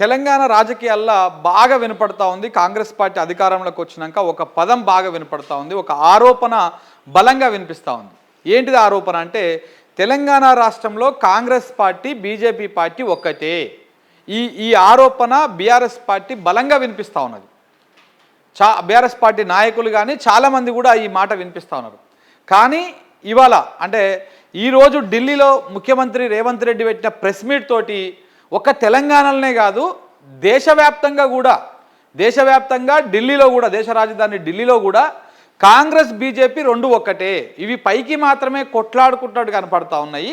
తెలంగాణ రాజకీయాల్లో బాగా వినపడతా ఉంది. కాంగ్రెస్ పార్టీ అధికారంలోకి వచ్చినాక ఒక పదం బాగా వినపడతా ఉంది. ఒక ఆరోపణ బలంగా వినిపిస్తూ ఉంది. ఏంటిది ఆరోపణ అంటే తెలంగాణ రాష్ట్రంలో కాంగ్రెస్ పార్టీ బీజేపీ పార్టీ ఒక్కటే. ఈ ఈ ఆరోపణ బీఆర్ఎస్ పార్టీ బలంగా వినిపిస్తూ ఉన్నది. చా బీఆర్ఎస్ పార్టీ నాయకులు కానీ చాలామంది కూడా ఈ మాట వినిపిస్తూ ఉన్నారు. కానీ ఇవాళ అంటే ఈరోజు ఢిల్లీలో ముఖ్యమంత్రి రేవంత్ రెడ్డి పెట్టిన ప్రెస్ మీట్ తోటి ఒక్క తెలంగాణలోనే కాదు దేశవ్యాప్తంగా కూడా దేశవ్యాప్తంగా ఢిల్లీలో కూడా దేశ రాజధాని ఢిల్లీలో కూడా కాంగ్రెస్ బీజేపీ రెండు ఒక్కటే. ఇవి పైకి మాత్రమే కొట్లాడుకుంటున్నట్టు కనపడతా ఉన్నాయి.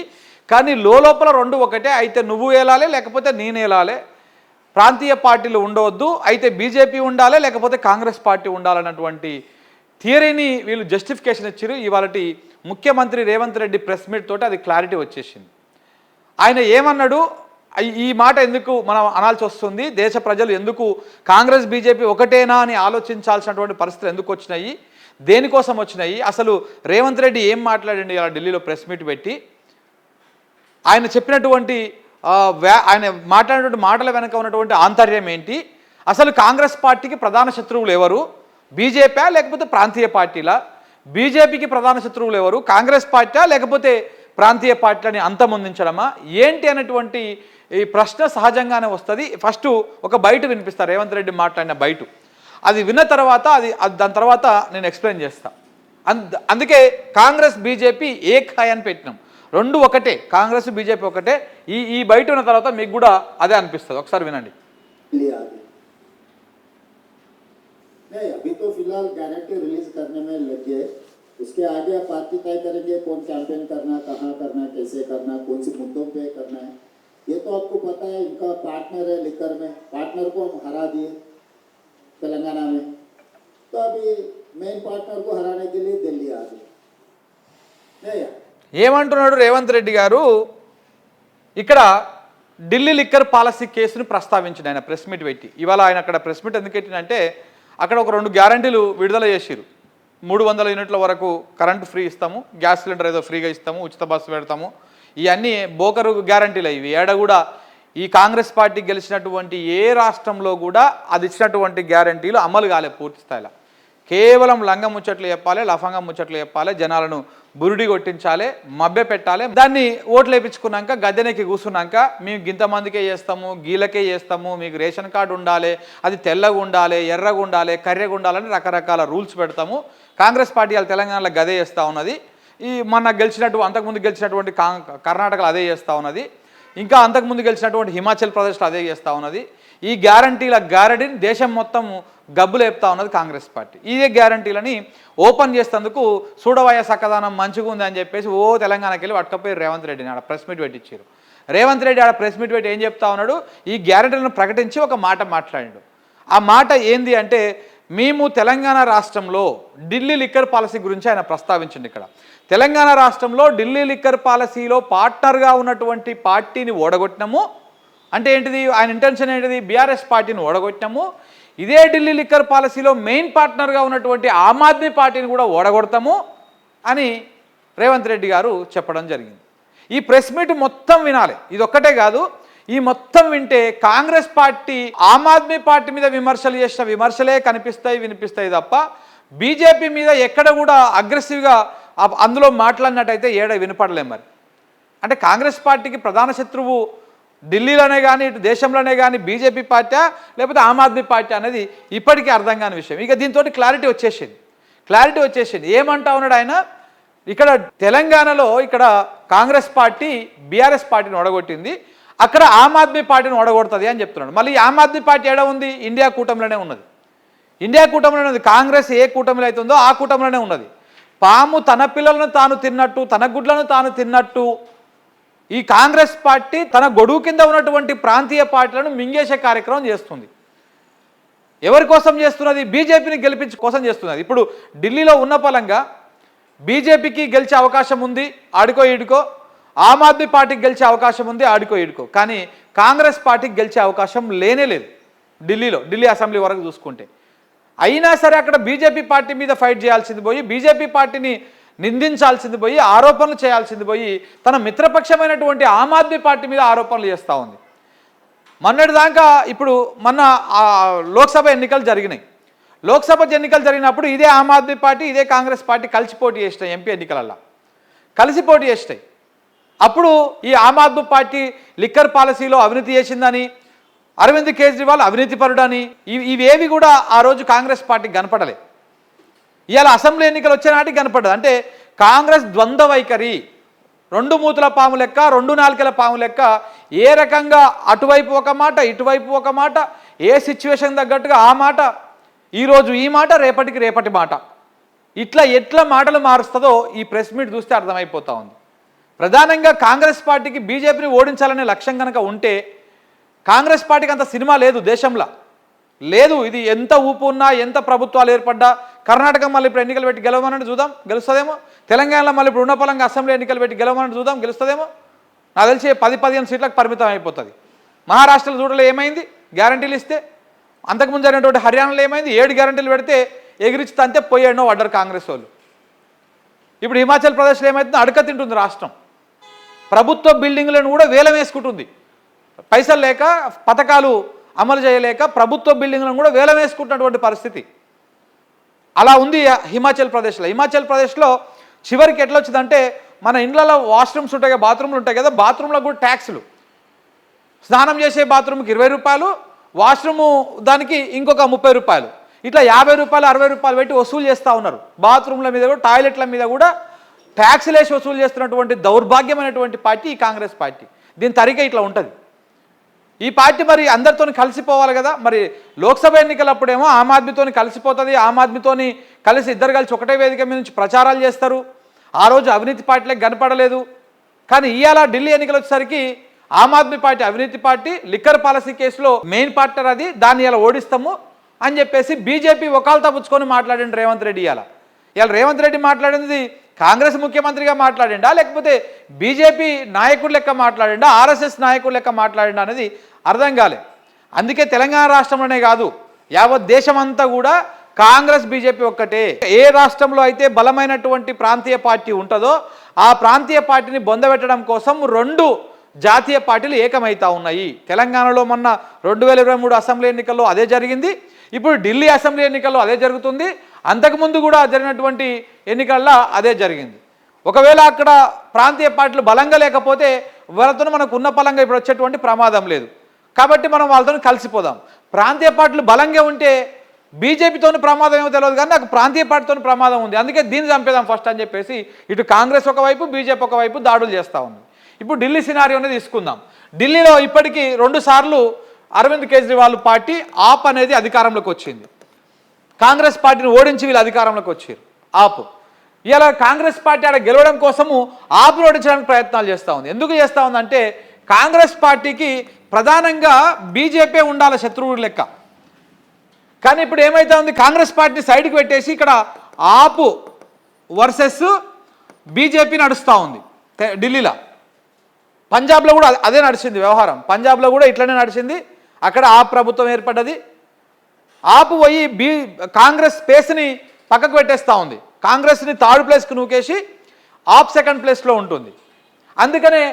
కానీ లోపల రెండు ఒకటే అయితే నువ్వు ఏలాలి లేకపోతే నేను ఏలాలి? ప్రాంతీయ పార్టీలు ఉండవద్దు. అయితే బీజేపీ ఉండాలి లేకపోతే కాంగ్రెస్ పార్టీ ఉండాలన్నటువంటి థియరీని వీళ్ళు జస్టిఫికేషన్ ఇచ్చారు ఇవాళ ముఖ్యమంత్రి రేవంత్ రెడ్డి ప్రెస్ మీట్ తోటి అది క్లారిటీ వచ్చేసింది. ఆయన ఏమన్నాడు? ఈ మాట ఎందుకు మనం అనాల్సి వస్తుంది? దేశ ప్రజలు ఎందుకు కాంగ్రెస్ బీజేపీ ఒకటేనా అని ఆలోచించాల్సినటువంటి పరిస్థితులు ఎందుకు వచ్చినాయి? దేనికోసం వచ్చినాయి? అసలు రేవంత్ రెడ్డి ఏం మాట్లాడండి ఇలా ఢిల్లీలో ప్రెస్ మీట్ పెట్టి? ఆయన చెప్పినటువంటి ఆయన మాట్లాడినటువంటి మాటల వెనక ఉన్నటువంటి ఆంతర్యం ఏంటి? అసలు కాంగ్రెస్ పార్టీకి ప్రధాన శత్రువులు ఎవరు? బీజేపీ లేకపోతే ప్రాంతీయ పార్టీలా? బీజేపీకి ప్రధాన శత్రువులు ఎవరు? కాంగ్రెస్ పార్టీ లేకపోతే ప్రాంతీయ పార్టీలని అంతమొందించడమా ఏంటి అనేటువంటి ఈ ప్రశ్న సహజంగానే వస్తుంది ఫస్ట్ ఒక బయట వినిపిస్తారు రేవంత్ రెడ్డి మాట్లాడిన బయట అది విన్న తర్వాత అది అది దాని తర్వాత నేను ఎక్స్ప్లెయిన్ చేస్తా అంద అందుకే కాంగ్రెస్ బీజేపీ ఏక్ హై అని పెట్టినాం రెండు ఒకటే కాంగ్రెస్ బీజేపీ ఒకటే ఈ ఈ బయట ఉన్న తర్వాత మీకు కూడా అదే అనిపిస్తుంది ఒకసారి వినండి लिया अभी नहीं अभी तो फिलहाल गारंटी रिलीज करने में लग गए उसके आगे आप पार्टी तय करेंगे कौन कैंपेन करना कहाँ करना कैसे करना कौन से मुद्दों पे करना है ये तो आपको पता है इनका पार्टनर है लिकर में पार्टनर को हम हरा दिए तेलंगाना में तो अभी मेन पार्टनर को हराने के लिए दिल्ली आ गए नहीं यार ఏమంటున్నాడు రేవంత్ రెడ్డి గారు ఇక్కడ ఢిల్లీ లిక్కర్ పాలసీ కేసును ప్రస్తావించిన ఆయన ప్రెస్ మీట్ పెట్టి ఇవాళ ఆయన అక్కడ ప్రెస్ మీట్ ఎందుకు పెట్టినంటే అక్కడ ఒక రెండు గ్యారంటీలు విడుదల చేసిరు మూడు వందల యూనిట్ల వరకు కరెంటు ఫ్రీ ఇస్తాము గ్యాస్ సిలిండర్ ఏదో ఫ్రీగా ఇస్తాము ఉచిత బస్సు పెడతాము. ఇవన్నీ బోకరు గ్యారంటీలు ఇవి. ఏడ కూడా ఈ కాంగ్రెస్ పార్టీ గెలిచినటువంటి ఏ రాష్ట్రంలో కూడా అది ఇచ్చినటువంటి గ్యారంటీలు అమలు కాలే పూర్తి స్థాయిలో. కేవలం లంగ ముచ్చట్లు చెప్పాలి లఫంగం ముచ్చట్లు చెప్పాలి జనాలను బురుడి కొట్టించాలి మభ్య పెట్టాలి. దాన్ని ఓట్లు వేయించుకున్నాక గద్దెనెక్కి కూర్చున్నాక మేము గింతమందికే చేస్తాము గీలకే చేస్తాము మీకు రేషన్ కార్డు ఉండాలి అది తెల్లగా ఉండాలి ఎర్రగా ఉండాలి కర్రెగా ఉండాలని రకరకాల రూల్స్ పెడతాము. కాంగ్రెస్ పార్టీ వాళ్ళు తెలంగాణలో గదే చేస్తూ ఉన్నది. ఈ మొన్న గెలిచినట్టు అంతకుముందు గెలిచినటువంటి కా కర్ణాటకలో అదే చేస్తూ ఉన్నది. ఇంకా అంతకుముందు గెలిచినటువంటి హిమాచల్ ప్రదేశ్లో అదే చేస్తూ ఉన్నది. ఈ గ్యారంటీల గ్యారంటీని దేశం మొత్తం గబ్బులేపుతా ఉన్నది కాంగ్రెస్ పార్టీ. ఇదే గ్యారంటీలని ఓపెన్ చేసేందుకు చూడవయ్య సక్కదానం మంచిగా ఉంది అని చెప్పేసి ఓ తెలంగాణకి వెళ్ళి పట్టుకపోయి రేవంత్ రెడ్డిని ఆడ ప్రెస్ మీట్ పెట్టించారు. రేవంత్ రెడ్డి ఆడ ప్రెస్ మీట్ పెట్టి ఏం చెప్తా ఉన్నాడు? ఈ గ్యారంటీలను ప్రకటించి ఒక మాట మాట్లాడాడు. ఆ మాట ఏంది అంటే మేము తెలంగాణ రాష్ట్రంలో ఢిల్లీ లిక్కర్ పాలసీ గురించి ఆయన ప్రస్తావించండి ఇక్కడ. తెలంగాణ రాష్ట్రంలో ఢిల్లీ లిక్కర్ పాలసీలో పార్ట్నర్గా ఉన్నటువంటి పార్టీని ఓడగొట్టినాము. అంటే ఏంటిది? ఆయన ఇంటెన్షన్ ఏంటిది? బీఆర్ఎస్ పార్టీని ఓడగొట్టినాము. ఇదే ఢిల్లీ లిక్కర్ పాలసీలో మెయిన్ పార్ట్నర్గా ఉన్నటువంటి ఆమ్ ఆద్మీ పార్టీని కూడా ఓడగొడతాము అని రేవంత్ రెడ్డి గారు చెప్పడం జరిగింది. ఈ ప్రెస్ మీట్ మొత్తం వినాలి. ఇది ఒక్కటే కాదు ఈ మొత్తం వింటే కాంగ్రెస్ పార్టీ ఆమ్ ఆద్మీ పార్టీ మీద విమర్శలు చేసిన విమర్శలే కనిపిస్తాయి వినిపిస్తాయి తప్ప బీజేపీ మీద ఎక్కడ కూడా అగ్రెసివ్గా అందులో మాట్లాడినట్టయితే ఏడ వినపడలేం మరి. అంటే కాంగ్రెస్ పార్టీకి ప్రధాన శత్రువు ఢిల్లీలోనే కానీ ఇటు దేశంలోనే కానీ బీజేపీ పార్టీ లేకపోతే ఆమ్ ఆద్మీ పార్టీ అనేది ఇప్పటికీ అర్థం కాని విషయం. ఇక దీంతో క్లారిటీ వచ్చేసింది. క్లారిటీ వచ్చేసింది. ఏమంటా ఉన్నాడు ఆయన? ఇక్కడ తెలంగాణలో ఇక్కడ కాంగ్రెస్ పార్టీ బీఆర్ఎస్ పార్టీని ఒడగొట్టింది అక్కడ ఆమ్ ఆద్మీ పార్టీని ఓడగొడుతుంది అని చెప్తున్నాడు. మళ్ళీ ఆమ్ ఆద్మీ పార్టీ ఏడ ఉంది? ఇండియా కూటమిలోనే ఉన్నది. ఇండియా కూటమిలోనే ఉంది కాంగ్రెస్ ఏ కూటమిలో ఉందో ఆ కూటమిలోనే ఉన్నది. పాము తన పిల్లలను తాను తిన్నట్టు తన గుడ్లను తాను తిన్నట్టు ఈ కాంగ్రెస్ పార్టీ తన గొడుగు కింద ఉన్నటువంటి ప్రాంతీయ పార్టీలను మింగేసే కార్యక్రమం చేస్తుంది. ఎవరి కోసం చేస్తున్నది? బీజేపీని గెలిపించే కోసం చేస్తున్నది. ఇప్పుడు ఢిల్లీలో ఉన్న పలంగా బీజేపీకి గెలిచే అవకాశం ఉంది. ఆడుకో ఈడుకో. ఆమ్ ఆద్మీ పార్టీకి గెలిచే అవకాశం ఉంది ఆడుకో ఏడుకో కానీ కాంగ్రెస్ పార్టీకి గెలిచే అవకాశం లేనే లేదు. ఢిల్లీలో ఢిల్లీ అసెంబ్లీ వరకు చూసుకుంటే. అయినా సరే అక్కడ బీజేపీ పార్టీ మీద ఫైట్ చేయాల్సింది పోయి బీజేపీ పార్టీని నిందించాల్సింది పోయి ఆరోపణలు చేయాల్సింది పోయి తన మిత్రపక్షమైనటువంటి ఆమ్ ఆద్మీ పార్టీ మీద ఆరోపణలు చేస్తూ ఉంది. మొన్నటి దాకా ఇప్పుడు మొన్న లోక్సభ ఎన్నికలు జరిగినాయి. లోక్సభ ఎన్నికలు జరిగినప్పుడు ఇదే ఆమ్ ఆద్మీ పార్టీ ఇదే కాంగ్రెస్ పార్టీ కలిసి పోటీ చేసినాయి ఎంపీ ఎన్నికలల్లో. కలిసి పోటీ చేసినాయి. అప్పుడు ఈ ఆమ్ ఆద్మీ పార్టీ లిక్కర్ పాలసీలో అవినీతి చేసిందని అరవింద్ కేజ్రీవాల్ అవినీతి పరుడని ఇవి ఇవేవి కూడా ఆ రోజు కాంగ్రెస్ పార్టీకి కనపడలే. ఇవాళ అసెంబ్లీ ఎన్నికలు వచ్చే నాటికి కనపడదు. అంటే కాంగ్రెస్ ద్వంద్వ వైఖరి రెండు మూతుల పాము లెక్క రెండు నాలుకల పాము లెక్క ఏ రకంగా అటువైపు ఒక మాట ఇటువైపు ఒక మాట ఏ సిచ్యువేషన్ తగ్గట్టుగా ఆ మాట ఈరోజు ఈ మాట రేపటికి రేపటి మాట. ఇట్లా ఎట్లా మాటలు మారుస్తుందో ఈ ప్రెస్ మీట్ చూస్తే అర్థమైపోతా ఉంది. ప్రధానంగా కాంగ్రెస్ పార్టీకి బీజేపీని ఓడించాలనే లక్ష్యం కనుక ఉంటే కాంగ్రెస్ పార్టీకి అంత సినిమా లేదు దేశంలో. లేదు ఇది ఎంత ఊపు ఉన్నా ఎంత ప్రభుత్వాలు ఏర్పడ్డా కర్ణాటక మళ్ళీ ఇప్పుడు ఎన్నికలు పెట్టి గెలవమని చూద్దాం గెలుస్తుందేమో? తెలంగాణలో మళ్ళీ ఇప్పుడు ఉన్నపలంగా అసెంబ్లీ ఎన్నికలు పెట్టి గెలవమని చూద్దాం గెలుస్తుందేమో? నాకు తెలిసి పది పదిహేను సీట్లకు పరిమితం అయిపోతుంది. మహారాష్ట్రలో చూడలే ఏమైంది? గ్యారంటీలు ఇస్తే అంతకుముందు జరిగినటువంటి హర్యానాలో ఏమైంది? ఏడు గ్యారంటీలు పెడితే ఎగిరిచితే అంతే పోయాడో పడ్డారు కాంగ్రెస్ వాళ్ళు. ఇప్పుడు హిమాచల్ ప్రదేశ్లో ఏమైతుందో అడక తింటుంది రాష్ట్రం. ప్రభుత్వ బిల్డింగ్లను కూడా వేలం వేసుకుంటుంది. పైసలు లేక పథకాలు అమలు చేయలేక ప్రభుత్వ బిల్డింగ్లను కూడా వేలం వేసుకుంటున్నటువంటి పరిస్థితి. అలా ఉంది హిమాచల్ ప్రదేశ్లో. హిమాచల్ ప్రదేశ్లో చివరికి ఎట్లా వచ్చిందంటే మన ఇండ్లలో వాష్రూమ్స్ ఉంటాయి కదా బాత్రూమ్లు ఉంటాయి కదా బాత్రూంలో కూడా ట్యాక్స్లు. స్నానం చేసే బాత్రూమ్కి ఇరవై రూపాయలు వాష్రూము దానికి ఇంకొక ముప్పై రూపాయలు. ఇట్లా యాభై రూపాయలు అరవై రూపాయలు పెట్టి వసూలు చేస్తూ ఉన్నారు. బాత్రూమ్ల మీద కూడా టాయిలెట్ల మీద కూడా ట్యాక్స్లు వసూలు చేస్తున్నటువంటి దౌర్భాగ్యమైనటువంటి పార్టీ ఈ కాంగ్రెస్ పార్టీ. దీని తరిక ఇట్లా ఉంటుంది. ఈ పార్టీ మరి అందరితో కలిసిపోవాలి కదా? మరి లోక్సభ ఎన్నికలప్పుడేమో ఆమ్ ఆద్మీతోని కలిసిపోతుంది ఆమ్ ఆద్మీతోని కలిసి ఇద్దరు కలిసి ఒకటే వేదిక మీద నుంచి ప్రచారాలు చేస్తారు. ఆ రోజు అవినీతి పార్టీలకు కనపడలేదు. కానీ ఇవాళ ఢిల్లీ ఎన్నికలు వచ్చేసరికి ఆమ్ ఆద్మీ పార్టీ అవినీతి పార్టీ లిక్కర్ పాలసీ కేసులో మెయిన్ పార్ట్నర్ అది దాన్ని ఇలా ఓడిస్తాము అని చెప్పేసి బీజేపీ ఒకళ్ళతో పుచ్చుకొని మాట్లాడండి రేవంత్ రెడ్డి ఇవాళ ఇవాళ రేవంత్ రెడ్డి మాట్లాడింది కాంగ్రెస్ ముఖ్యమంత్రిగా మాట్లాడిండా? లేకపోతే బీజేపీ నాయకుడు లెక్క మాట్లాడిండా? ఆర్ఎస్ఎస్ నాయకుడు లెక్క మాట్లాడిండా అనేది అర్థం కాలే. అందుకే తెలంగాణ రాష్ట్రంలోనే కాదు యావత్ దేశమంతా కూడా కాంగ్రెస్ బీజేపీ ఒక్కటే. ఏ రాష్ట్రంలో అయితే బలమైనటువంటి ప్రాంతీయ పార్టీ ఉంటుందో ఆ ప్రాంతీయ పార్టీని బొందబెట్టడం కోసం రెండు జాతీయ పార్టీలు ఏకమవుతా ఉన్నాయి. తెలంగాణలో మొన్న రెండు వేల ఇరవై మూడు అసెంబ్లీ ఎన్నికల్లో అదే జరిగింది. ఇప్పుడు ఢిల్లీ అసెంబ్లీ ఎన్నికల్లో అదే జరుగుతుంది. అంతకుముందు కూడా జరిగినటువంటి ఎన్నికల్లో అదే జరిగింది. ఒకవేళ అక్కడ ప్రాంతీయ పార్టీలు బలంగా లేకపోతే వాళ్ళతో మనకు ఉన్న పలంగా ఇప్పుడు వచ్చేటువంటి ప్రమాదం లేదు. కాబట్టి మనం వాళ్ళతో కలిసిపోదాం. ప్రాంతీయ పార్టీలు బలంగా ఉంటే బీజేపీతోని ప్రమాదం ఏమో తెలియదు కానీ నాకు ప్రాంతీయ పార్టీతో ప్రమాదం ఉంది. అందుకే దీన్ని చంపేదాం ఫస్ట్ అని చెప్పేసి ఇటు కాంగ్రెస్ ఒకవైపు బీజేపీ ఒకవైపు దాడులు చేస్తూ ఉంది. ఇప్పుడు ఢిల్లీ సినారియోని తీసుకుందాం. ఢిల్లీలో ఇప్పటికీ రెండు సార్లు అరవింద్ కేజ్రీవాల్ పార్టీ ఆప్ అనేది అధికారంలోకి వచ్చింది. కాంగ్రెస్ పార్టీని ఓడించి వీళ్ళు అధికారంలోకి వచ్చారు. ఆప్. ఇలా కాంగ్రెస్ పార్టీ ఆడ గెలవడం కోసము ఆపును ఓడించడానికి ప్రయత్నాలు చేస్తూ ఉంది. ఎందుకు చేస్తూ ఉందంటే కాంగ్రెస్ పార్టీకి ప్రధానంగా బీజేపీ ఉండాలి శత్రువుడు లెక్క. కానీ ఇప్పుడు ఏమైతే ఉంది? కాంగ్రెస్ పార్టీని సైడ్కి పెట్టేసి ఇక్కడ ఆపు వర్సెస్ బీజేపీ నడుస్తూ ఉంది. ఢిల్లీలో. పంజాబ్లో కూడా అదే- అదే నడిచింది వ్యవహారం. పంజాబ్లో కూడా ఇట్లనే నడిచింది. అక్కడ ఆ ప్రభుత్వం ఏర్పడ్డది. ఆపు పోయి బీ కాంగ్రెస్ స్పేస్ని పక్కకు పెట్టేస్తూ ఉంది. కాంగ్రెస్ని థర్డ్ ప్లేస్కి నూకేసి ఆప్ సెకండ్ ప్లేస్లో ఉంటుంది. అందుకనే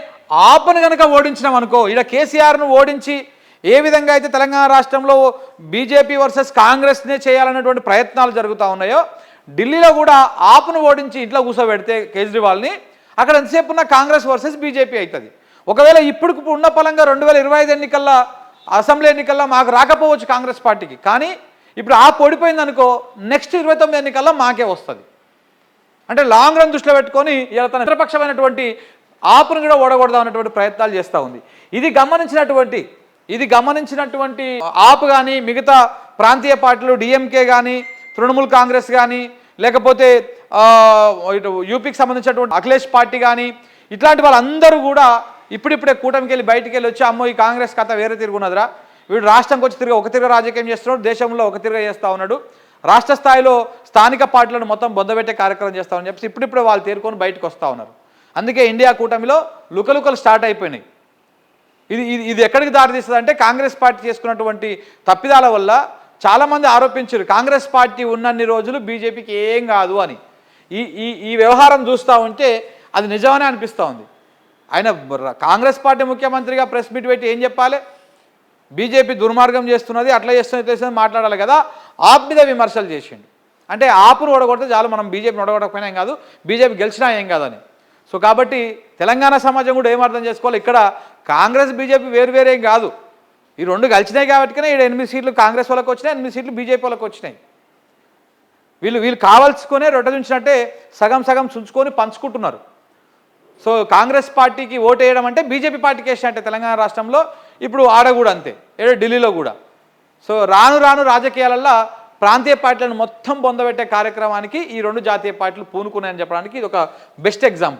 ఆప్ను కనుక ఓడించినాం అనుకో ఇక్కడ కేసీఆర్ను ఓడించి ఏ విధంగా అయితే తెలంగాణ రాష్ట్రంలో బీజేపీ వర్సెస్ కాంగ్రెస్నే చేయాలనేటువంటి ప్రయత్నాలు జరుగుతూ ఉన్నాయో ఢిల్లీలో కూడా ఆప్ను ఓడించి ఇంట్లో కూర్చోబెడితే కేజ్రీవాల్ని అక్కడ ఎంతసేపు ఉన్న కాంగ్రెస్ వర్సెస్ బీజేపీ అవుతుంది. ఒకవేళ ఇప్పుడు ఉన్న పలంగా రెండు వేల ఇరవై ఐదు ఎన్నికల్లో అసెంబ్లీ ఎన్నికల్లో మాకు రాకపోవచ్చు కాంగ్రెస్ పార్టీకి. కానీ ఇప్పుడు ఆ ఓడిపోయింది అనుకో నెక్స్ట్ ఇరవై తొమ్మిది ఎన్నికల్లో మాకే వస్తుంది. అంటే లాంగ్ రన్ దృష్టిలో పెట్టుకొని ఇలా తన ఇతరపక్షమైనటువంటి ఆపును కూడా ఓడగొడదాం అన్నటువంటి ప్రయత్నాలు చేస్తూ ఉంది. ఇది గమనించినటువంటి ఇది గమనించినటువంటి ఆప్ కానీ మిగతా ప్రాంతీయ పార్టీలు డిఎంకే కానీ తృణమూల్ కాంగ్రెస్ కానీ లేకపోతే ఇటు యూపీకి సంబంధించినటువంటి అఖిలేష్ పార్టీ కానీ ఇట్లాంటి వాళ్ళందరూ కూడా ఇప్పుడిప్పుడే కూటమికి వెళ్ళి బయటికి వెళ్ళి వచ్చి అమ్మో ఈ కాంగ్రెస్ కథ వేరే తిరుగున్నదిరా. వీడు రాష్ట్రంకి వచ్చి తిరిగి ఒక తిరగ రాజకీయం చేస్తున్నాడు దేశంలో ఒక తిరగ చేస్తూ ఉన్నాడు. రాష్ట్ర స్థాయిలో స్థానిక పార్టీలను మొత్తం బొందబెట్టే కార్యక్రమం చేస్తామని చెప్పేసి ఇప్పుడిప్పుడే వాళ్ళు తేరుకొని బయటకు వస్తూ ఉన్నారు. అందుకే ఇండియా కూటమిలో లుకలుకలు స్టార్ట్ అయిపోయినాయి. ఇది ఇది ఇది ఎక్కడికి దారితీస్తుంది అంటే కాంగ్రెస్ పార్టీ చేసుకున్నటువంటి తప్పిదాల వల్ల చాలామంది ఆరోపించారు కాంగ్రెస్ పార్టీ ఉన్నన్ని రోజులు బీజేపీకి ఏం కాదు అని. ఈ ఈ ఈ వ్యవహారం చూస్తూ ఉంటే అది నిజమనే అనిపిస్తూ ఉంది. ఆయన కాంగ్రెస్ పార్టీ ముఖ్యమంత్రిగా ప్రెస్ మీట్ పెట్టి ఏం చెప్పాలి? బీజేపీ దుర్మార్గం చేస్తున్నది అట్లా చేస్తున్నది తెలిసింది మాట్లాడాలి కదా. ఆప్ మీద విమర్శలు చేసిండు. అంటే ఆపును ఓడగొడితే చాలు మనం బీజేపీని ఓడగొట్టకపోయినా ఏం కాదు బీజేపీ గెలిచినా ఏం కాదని. సో కాబట్టి తెలంగాణ సమాజం కూడా ఏం అర్థం చేసుకోవాలి? ఇక్కడ కాంగ్రెస్ బీజేపీ వేరువేరేం కాదు. ఈ రెండు కలిసినాయి కాబట్టికనే ఇక్కడ ఎనిమిది సీట్లు కాంగ్రెస్ వాళ్ళకి వచ్చినాయి ఎనిమిది సీట్లు బీజేపీ వాళ్ళకి వచ్చినాయి. వీళ్ళు వీళ్ళు కావాల్సుకునే రొట్టె ఉంచినట్టే సగం సగం చుంచుకొని పంచుకుంటున్నారు. సో కాంగ్రెస్ పార్టీకి ఓటు వేయడం అంటే బీజేపీ పార్టీకి వేసినట్టే తెలంగాణ రాష్ట్రంలో ఇప్పుడు ఆడ కూడా అంతే ఏదో ఢిల్లీలో కూడా. సో రాను రాను రాజకీయాలల్లో ప్రాంతీయ పార్టీలను మొత్తం పొందబెట్టే కార్యక్రమానికి ఈ రెండు జాతీయ పార్టీలు పూనుకున్నాయని చెప్పడానికి ఇది ఒక బెస్ట్ ఎగ్జాంపుల్